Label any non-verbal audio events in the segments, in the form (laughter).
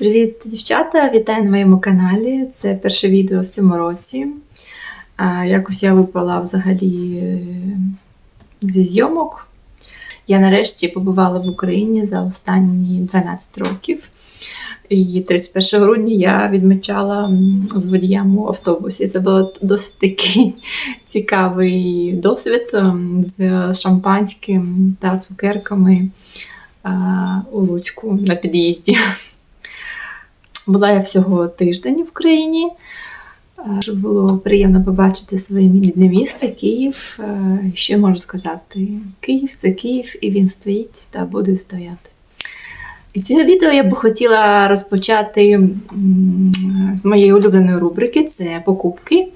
Привіт, дівчата! Вітаю на моєму каналі. Це перше відео в цьому році. Якось я випала взагалі е, зі зйомок. Я нарешті побувала в Україні за останні 12 років. І 31 грудня я відмічала з водієм у автобусі. Це був досить такий (laughs) цікавий досвід з шампанським та цукерками у Луцьку на під'їзді. Була я всього тиждень в Україні. Е, було приємно побачити своє рідне місто, Київ. Е, Що можу сказати? Київ це Київ, і він стоїть та буде стояти. І цього відео я б хотіла розпочати з моєї улюбленої рубрики це покупки.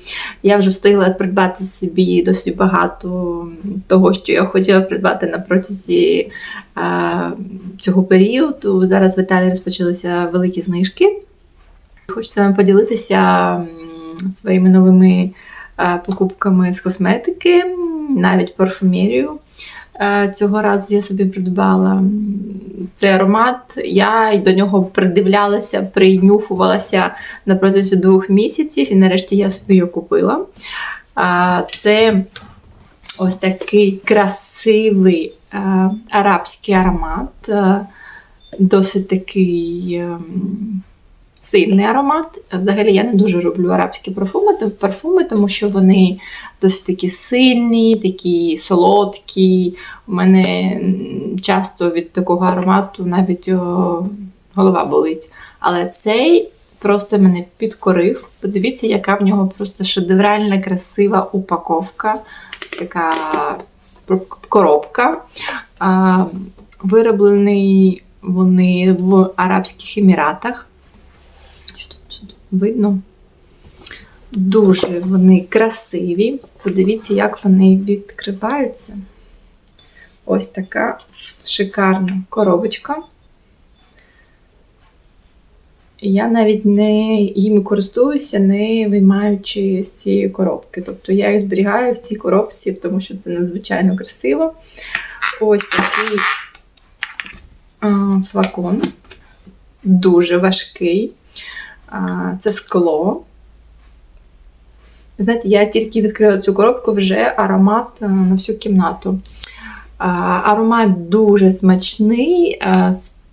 Я вже встигла придбати собі досить багато того, що я хотіла придбати на протязі цього періоду. Зараз в Італії розпочалися великі знижки. Хочу з вами поділитися своїми новими покупками з косметики, навіть парфумерію. Цього разу я собі придбала цей аромат. Я до нього придивлялася, принюхувалася на протязі двох місяців, і нарешті я собі його купила. Це ось такий красивий е, арабський аромат, е, досить такий. Сильний аромат. Взагалі я не дуже люблю арабські парфуми, парфуми, тому що вони досить такі сильні, такі солодкі. У мене часто від такого аромату навіть голова болить. Але цей просто мене підкорив. Подивіться, яка в нього просто шедевральна, красива упаковка, така коробка. А, Вироблені вони в Арабських Еміратах. Що тут, що тут видно? Дуже вони красиві. Подивіться, як вони відкриваються. Ось така шикарна коробочка. Я навіть не їми користуюся, не виймаючи з цієї коробки. Тобто я їх зберігаю в цій коробці, тому що це надзвичайно красиво. Ось такий а, флакон. Дуже важкий. Це скло. Знаєте, я тільки відкрила цю коробку, вже аромат на всю кімнату. Аромат дуже смачний,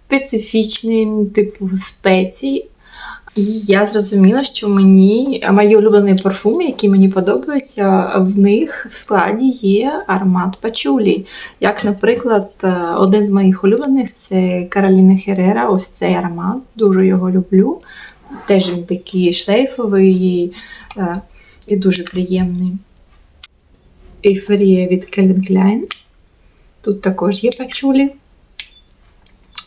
специфічний, типу спецій. І я зрозуміла, що мені мої улюблені парфуми, які мені подобаються, в них в складі є аромат пачулі. Як, наприклад, е, один з моїх улюблених це Кароліна Херера. Ось цей аромат, дуже його люблю. Теж він такий шлейфовий е, і дуже приємний. Ейфорія від Calvin Klein. Тут також є пачулі.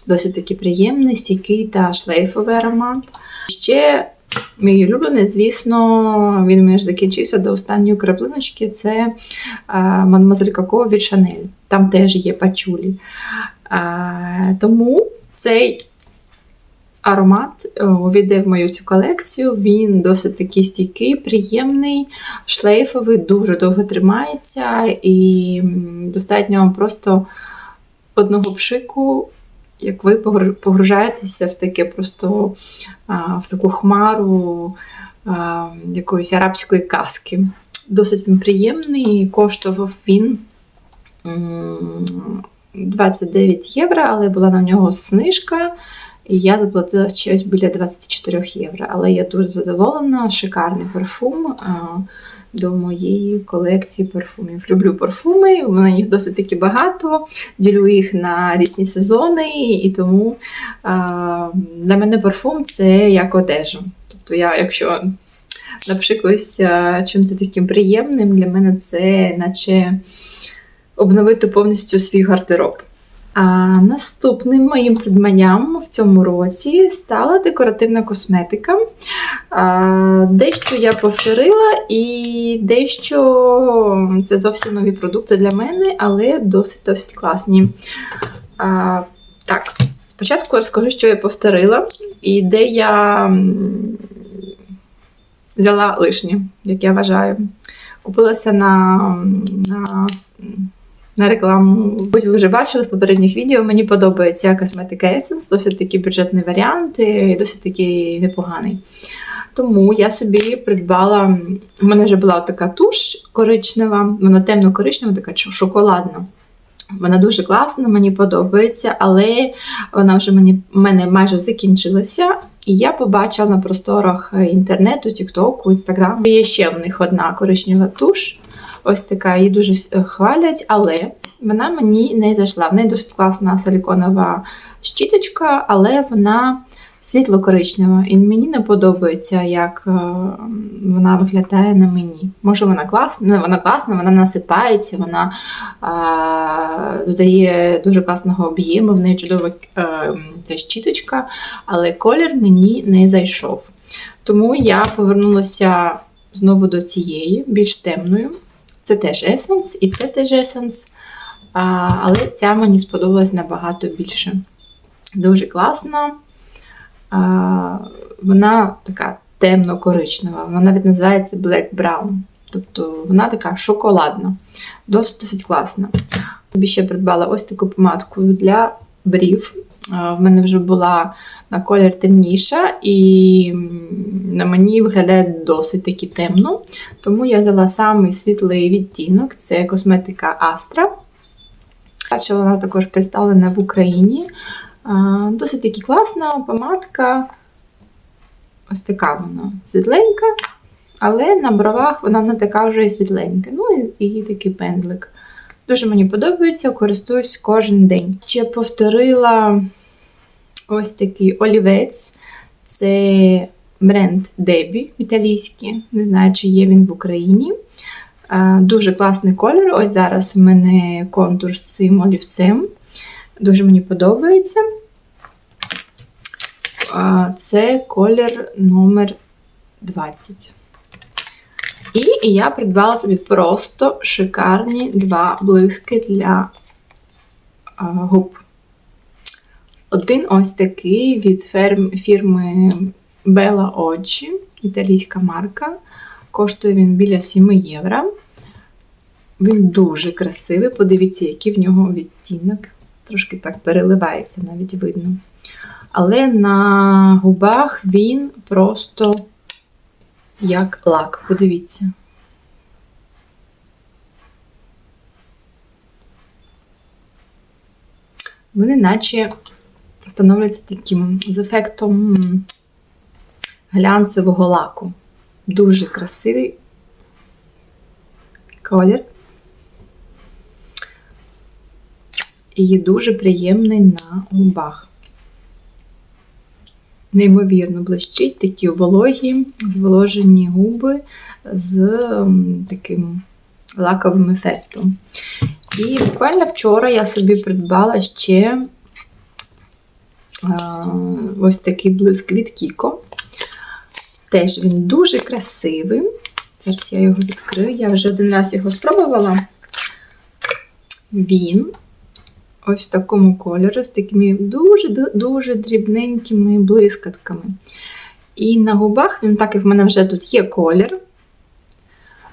Досить таки приємний, стійкий та шлейфовий аромат. Ще мій улюблений, звісно, він мені ж закінчився до останньої краплиночки. Це Мадемуазель Коко від Шанель. Там теж є пачулі. А, Тому цей аромат о, увійде в мою цю колекцію. Він досить такий стійкий, приємний, шлейфовий, дуже довго тримається, і достатньо просто одного пшику як ви погружаєтеся в таке просто в таку хмару якоїсь арабської казки. Досить він приємний, коштував він 29 євро, але була на нього знижка. І я заплатила щось біля 24 євро. Але я дуже задоволена, шикарний парфум до моєї колекції парфумів. Люблю парфуми, у мене їх досить таки багато ділю їх на різні сезони, і тому для мене парфум це як одежа. Тобто, я, якщо напшикуюся чим це таким приємним, для мене це наче обновити повністю свій гардероб. А наступним моїм придбанням в цьому році стала декоративна косметика. А, дещо я повторила, і дещо це зовсім нові продукти для мене, але досить досить класні. А, так, спочатку розкажу, що я повторила, і де я взяла лишнє, як я вважаю. Купилася на, на на рекламу. Будь ви вже бачили в попередніх відео. Мені подобається косметика Essence, досить такий бюджетний варіант і досить такий непоганий. Тому я собі придбала. У мене вже була така туш коричнева, вона темно-коричнева, така шоколадна. Вона дуже класна, мені подобається, але вона вже мені в мене майже закінчилася. І я побачила на просторах інтернету, Тіктоку, Інстаграму. Є ще в них одна коричнева туш. Ось така, її дуже е, хвалять, але вона мені не зайшла. В неї досить класна силіконова щіточка, але вона світло-коричнева. І мені не подобається, як е, вона виглядає на мені. Може, вона класна, ну, вона класна, вона насипається, вона е, додає дуже класного об'єму, в неї чудова ця щіточка, але колір мені не зайшов. Тому я повернулася знову до цієї, більш темною. Це теж Essence, і це теж. А, але ця мені сподобалась набагато більше. Дуже класна. Вона така темно-коричнева, вона навіть називається Black Brown. Тобто вона така шоколадна, досить досить класна. Тобі ще придбала ось таку помадку для брів. В мене вже була на колір темніша, і на мені виглядає досить таки темно. Тому я взяла самий світлий відтінок це косметика Astra. Бачила, вона також представлена в Україні. Досить таки класна помадка. Ось така вона світленька, але на бровах вона не така вже і світленька. Ну і, і такий пензлик. Дуже мені подобається, користуюсь кожен день. Ще повторила ось такий олівець. Це бренд Дебі італійський. Не знаю, чи є він в Україні. Дуже класний колір. Ось зараз в мене контур з цим олівцем. Дуже мені подобається. Це колір номер 20. І я придбала собі просто шикарні два блиски для губ. Один ось такий від ферм- фірми Bella Oggi, італійська марка. Коштує він біля 7 євро. Він дуже красивий. Подивіться, який в нього відтінок. Трошки так переливається, навіть видно. Але на губах він просто як лак. Подивіться. Вони наче становляться таким з ефектом глянцевого лаку. Дуже красивий колір. І дуже приємний на губах. Неймовірно блищить, такі вологі, зволожені губи з таким лаковим ефектом. І буквально вчора я собі придбала ще ось такий блиск від Кіко. Теж він дуже красивий. Зараз я його відкрию. Я вже один раз його спробувала. Він ось в такому кольорі, з такими дуже-дуже дрібненькими блискатками. І на губах, він так як в мене вже тут є колір,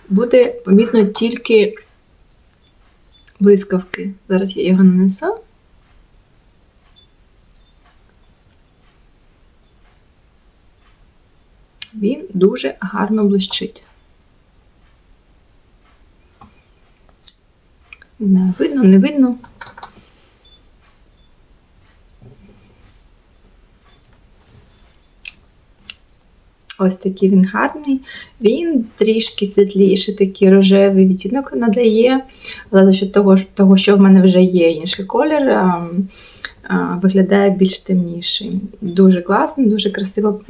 буде помітно тільки блискавки. Зараз я його нанесу. Він дуже гарно блищить. Не знаю, видно, не видно. Ось такий він гарний. Він трішки світліший, такий рожевий відтінок надає, але за счет того, того, що в мене вже є інший колір, а, а, виглядає більш темніший. Дуже класний, дуже красиво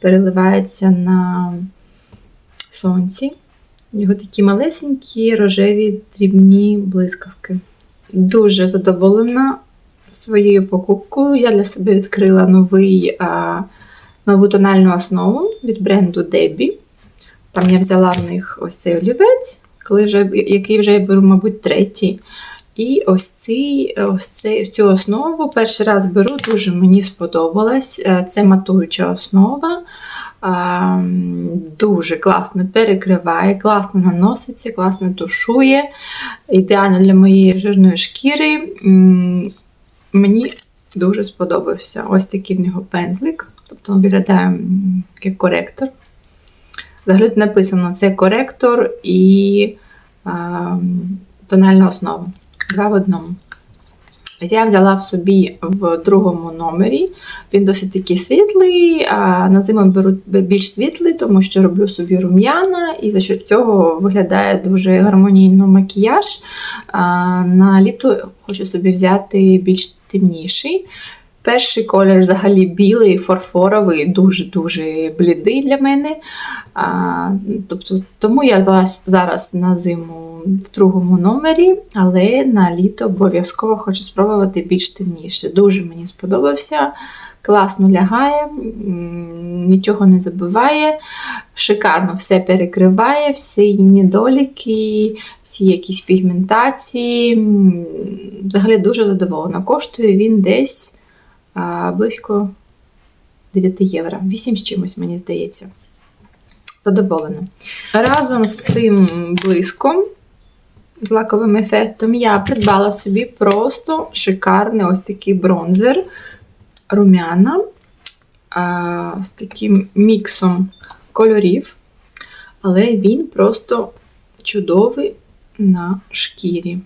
переливається на сонці. У нього такі малесенькі рожеві дрібні блискавки. Дуже задоволена своєю покупкою. Я для себе відкрила новий. А, нову тональну основу від бренду Debbie. Там я взяла в них ось цей олівець, коли вже, який вже я беру, мабуть, третій. І ось, цей, ось цей, цю основу перший раз беру, дуже мені сподобалась. Е, Це матуюча основа. Дуже класно перекриває, класно наноситься, класно тушує. Ідеально для моєї жирної шкіри. Мені дуже сподобався. Ось такий в нього пензлик. Тобто він виглядає як коректор. Взагалі написано: це коректор і а, тональна основа. Два в одному. Я взяла в собі в другому номері. Він досить такий світлий, а на зиму беру більш світлий, тому що роблю собі рум'яна, і за що цього виглядає дуже гармонійно макіяж. А на літо хочу собі взяти більш темніший. Перший колір взагалі білий, фарфоровий, дуже-дуже блідий для мене. А, тобто, тому я зараз, зараз на зиму в другому номері, але на літо обов'язково хочу спробувати більш темніше. Дуже мені сподобався. Класно лягає, нічого не забиває, шикарно все перекриває, всі недоліки, всі якісь пігментації. Взагалі дуже задоволена. Коштує він десь близько 9 євро. 8 з чимось, мені здається. Задоволена. Разом з цим блиском, з лаковим ефектом, я придбала собі просто шикарний ось такий бронзер румяна з таким міксом кольорів. Але він просто чудовий на шкірі.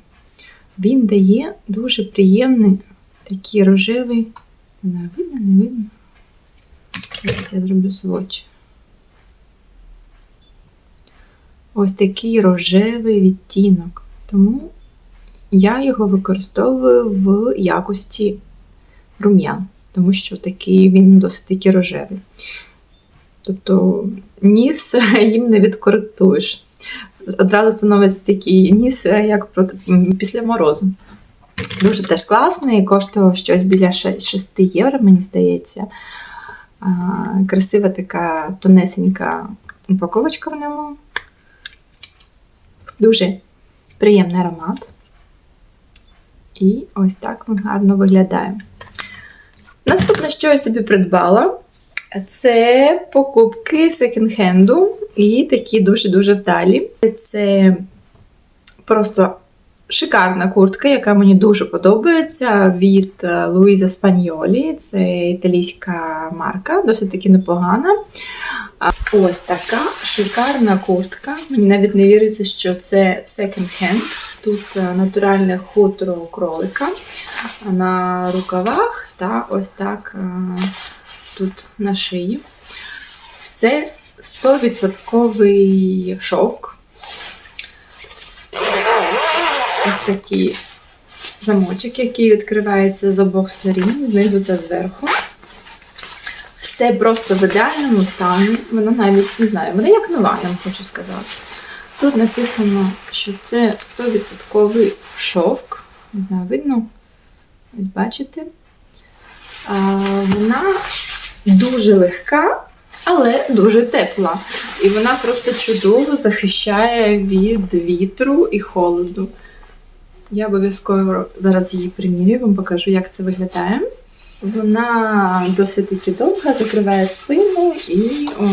Він дає дуже приємний такий рожевий. Не знаю, видно, не видно. Зараз я зроблю сводч. Ось такий рожевий відтінок. Тому я його використовую в якості рум'ян, тому що такий він досить таки рожевий. Тобто ніс (laughs) їм не відкоректуєш. Одразу становиться такий ніс, як після морозу. Дуже теж класний, коштував щось біля 6 євро, мені здається. Красива така тонесенька упаковочка в ньому. Дуже приємний аромат. І ось так він гарно виглядає. Наступне, що я собі придбала, це покупки секонд-хенду і такі дуже-дуже вдалі. Це просто шикарна куртка, яка мені дуже подобається від е, Луїза Спаньолі. Це італійська марка, досить таки непогана. Ось така шикарна куртка. Мені навіть не віриться, що це секонд-хенд. Тут е, натуральне хутро кролика на рукавах та ось так е, тут на шиї. Це 100% шовк. Ось такий замочок, який відкривається з обох сторін, знизу та зверху. Все просто в ідеальному стані. Вона навіть не знаю, вона як нова, я вам хочу сказати. Тут написано, що це 100% шовк. Не знаю, видно? Ось бачите. А, вона дуже легка, але дуже тепла. І вона просто чудово захищає від вітру і холоду. Я обов'язково зараз її примірюю, вам покажу, як це виглядає. Вона досить таки довга, закриває спину і о,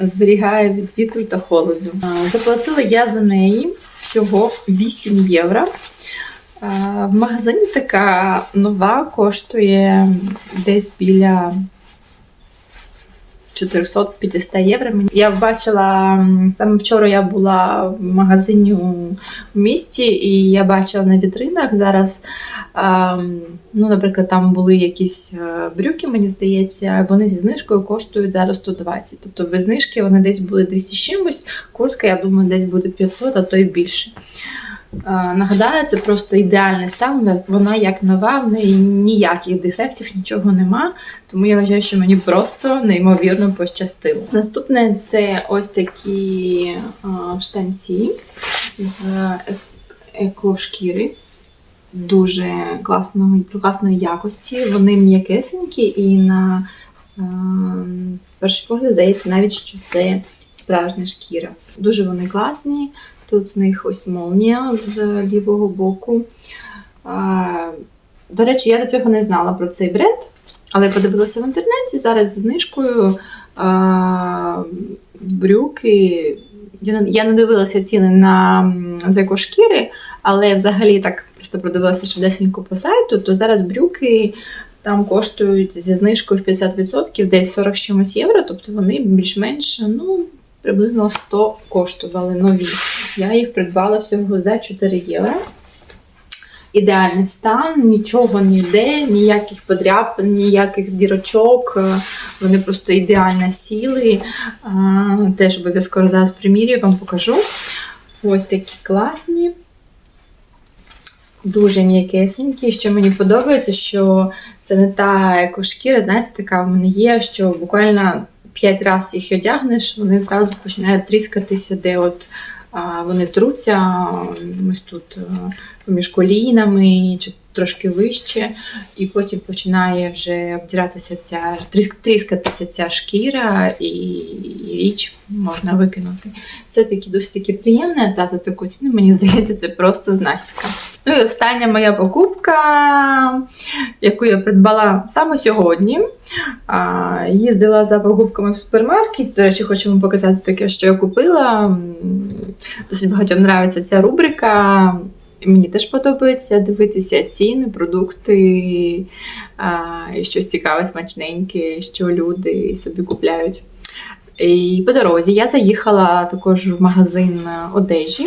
зберігає від вітру та холоду. Заплатила я за неї всього 8 євро. В магазині така нова коштує десь біля 450 євро. Я бачила саме вчора я була в магазині у місті, і я бачила на вітринах зараз. Ну, наприклад, там були якісь е, брюки, мені здається, вони зі знижкою коштують зараз 120. Тобто без знижки вони десь були 200 з чимось, куртка, я думаю, десь буде 500, а то й більше. Е, Нагадаю, це просто ідеальний стан, вона як нова, в неї ніяких дефектів, нічого нема. Тому я вважаю, що мені просто неймовірно пощастило. Наступне це ось такі штанці з е- екошкіри. Дуже класної, класної якості. Вони м'якесенькі і на а, перший погляд здається навіть, що це справжня шкіра. Дуже вони класні. Тут в них ось молнія з лівого боку. До речі, я до цього не знала про цей бренд, але подивилася в інтернеті. Зараз з знижкою брюки. Я не, дивилася ціни на м, з екошкіри, але взагалі так просто продивилася швидесенько по сайту, то зараз брюки там коштують зі знижкою в 50%, десь 40 з чимось євро, тобто вони більш-менш ну, приблизно 100 коштували нові. Я їх придбала всього за 4 євро. Ідеальний стан, нічого ніде, ніяких подряпин, ніяких дірочок. е, Вони просто ідеально сіли. А, Теж обов'язково зараз примірюю, вам покажу. Ось такі класні. Дуже м'якесенькі. Що мені подобається, що це не та екошкіра, знаєте, така в мене є, що буквально 5 разів їх одягнеш, вони зразу починають тріскатися, де от вони труться ось тут е, поміж колінами чи трошки вище, і потім починає вже обдиратися ця тріск, тріскатися ця шкіра, і, і річ можна викинути. Це такі досить такі приємне, та за таку ціну, мені здається, це просто знахідка. Ну і остання моя покупка, яку я придбала саме сьогодні. Їздила за покупками в супермаркет. До речі, хочу вам показати таке, що я купила. Досить багатьом подобається ця рубрика. Мені теж подобається дивитися ціни, продукти, і щось цікаве, смачненьке, що люди собі купляють. І по дорозі я заїхала також в магазин одежі.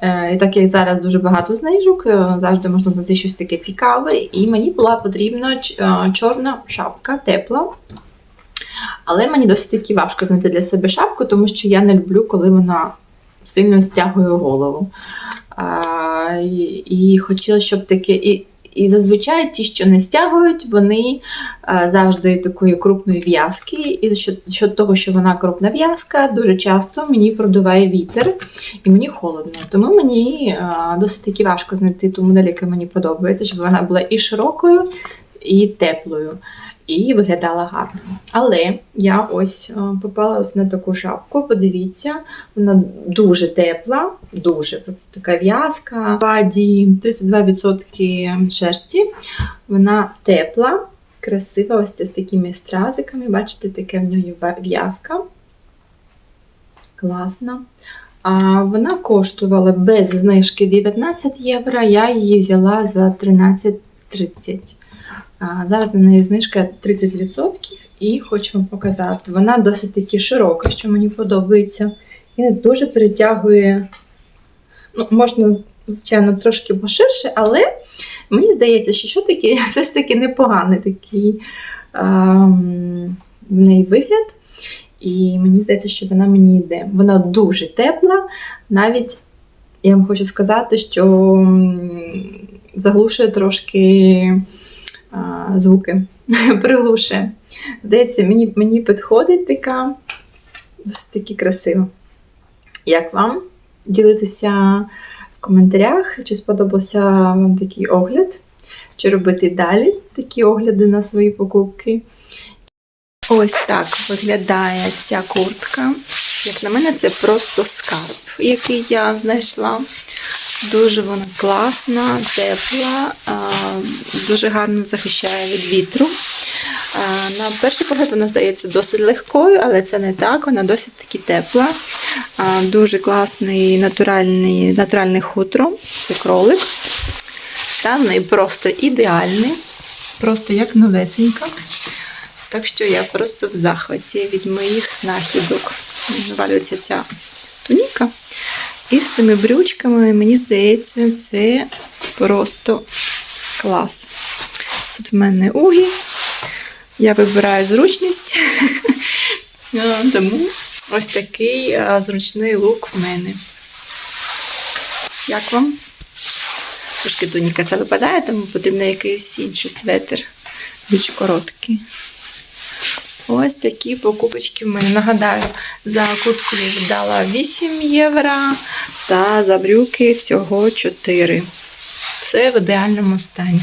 Е, І так як зараз дуже багато знижок, е, завжди можна знайти щось таке цікаве. І мені була потрібна е, чорна шапка, тепла. Але мені досить таки важко знайти для себе шапку, тому що я не люблю, коли вона сильно стягує голову. А, і, і хотіла, щоб таке. І, і зазвичай ті, що не стягують, вони завжди такої крупної в'язки. І за що, за що того, що вона крупна в'язка, дуже часто мені продуває вітер і мені холодно. Тому мені досить таки важко знайти ту модель, яка мені подобається, щоб вона була і широкою, і теплою. І виглядала гарно. Але я ось попала ось на таку шапку. Подивіться, вона дуже тепла, дуже така в'язка. Паді 32% шерсті. Вона тепла, красива, ось з такими стразиками. Бачите, таке в нього в'язка. Класна. А вона коштувала без знижки 19 євро. Я її взяла за 13,30. Зараз на неї знижка 30%, і хочу вам показати. Вона досить таки широка, що мені подобається. І не дуже притягує. Ну, можна, звичайно, трошки поширше, але мені здається, що що таке (laughs) все ж таки непоганий такий ем, в неї вигляд. І мені здається, що вона мені йде. Вона дуже тепла, навіть я вам хочу сказати, що заглушує трошки звуки, (laughs) приглушує. Здається, мені, мені підходить така досить таки красиво. Як вам? Ділитися в коментарях, чи сподобався вам такий огляд, чи робити далі такі огляди на свої покупки. Ось так виглядає ця куртка. Як на мене, це просто скарб, який я знайшла. Дуже вона класна, тепла, дуже гарно захищає від вітру. На перший погляд вона здається досить легкою, але це не так, вона досить таки тепла. Дуже класний натуральний, натуральне хутро. Це кролик. В неї просто ідеальний, просто як новесенька. Так що я просто в захваті від моїх знахідок. Навалюється ця туніка. І з цими брючками, мені здається, це просто клас. Тут в мене угі. Я вибираю зручність. (laughs) Тому ось такий зручний лук в мене. Як вам? Трошки туніка це випадає, тому потрібен якийсь інший светр. Більш короткий. Ось такі покупочки в мене. Нагадаю, за куртку я віддала 8 євро, та за брюки всього 4. Все в ідеальному стані.